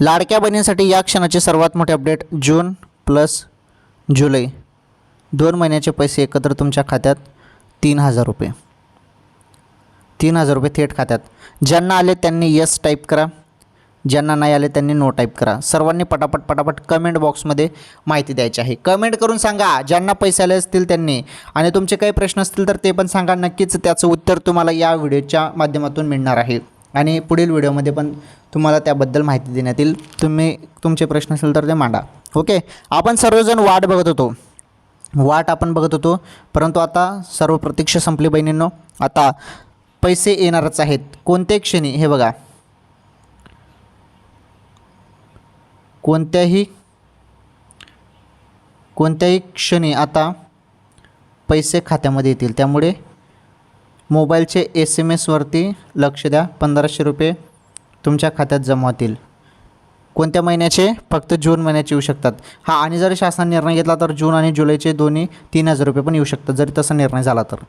लाडक्या बहिणींसाठी या क्षणाचे सर्वात मोठे अपडेट जून प्लस जुलै. दोन महिन्याचे पैसे एकत्र तुमच्या खात्यात तीन हजार रुपये. तीन हजार रुपये थेट खात्यात. ज्यांना आले त्यांनी यस टाईप करा. ज्यांना नाही आले त्यांनी नो टाईप करा. सर्वांनी पटापट पटापट कमेंट बॉक्समध्ये माहिती द्यायची आहे. कमेंट करून सांगा. ज्यांना पैसे आले असतील त्यांनी. आणि तुमचे काही प्रश्न असतील तर ते पण सांगा. नक्कीच त्याचं उत्तर तुम्हाला या व्हिडिओच्या माध्यमातून मिळणार आहे. आणि पुढील व्हिडिओमध्ये पण तुम्हाला त्याबद्दल माहिती देण्यात येईल. तुम्ही तुमचे प्रश्न असेल तर ते मांडा. ओके? आपण सर्वजण वाट बघत होतो. वाट आपण बघत होतो. परंतु आता सर्व प्रतीक्षा संपली बहिणींनो. आता पैसे येणारच आहेत. कोणत्याही क्षणी हे बघा. कोणत्याही कोणत्याही क्षणी आता पैसे खात्यामध्ये येतील. त्यामुळे मोबाईलचे एस एम एसवरती लक्ष द्या. पंधराशे रुपये तुमच्या खात्यात जमा होतील. कोणत्या महिन्याचे? फक्त जून महिन्याचे येऊ शकतात. हा आणि जर शासन निर्णय घेतला तर जून आणि जुलैचे दोन्ही तीन हजार रुपये पण येऊ शकतात. जरी तसा निर्णय झाला तर.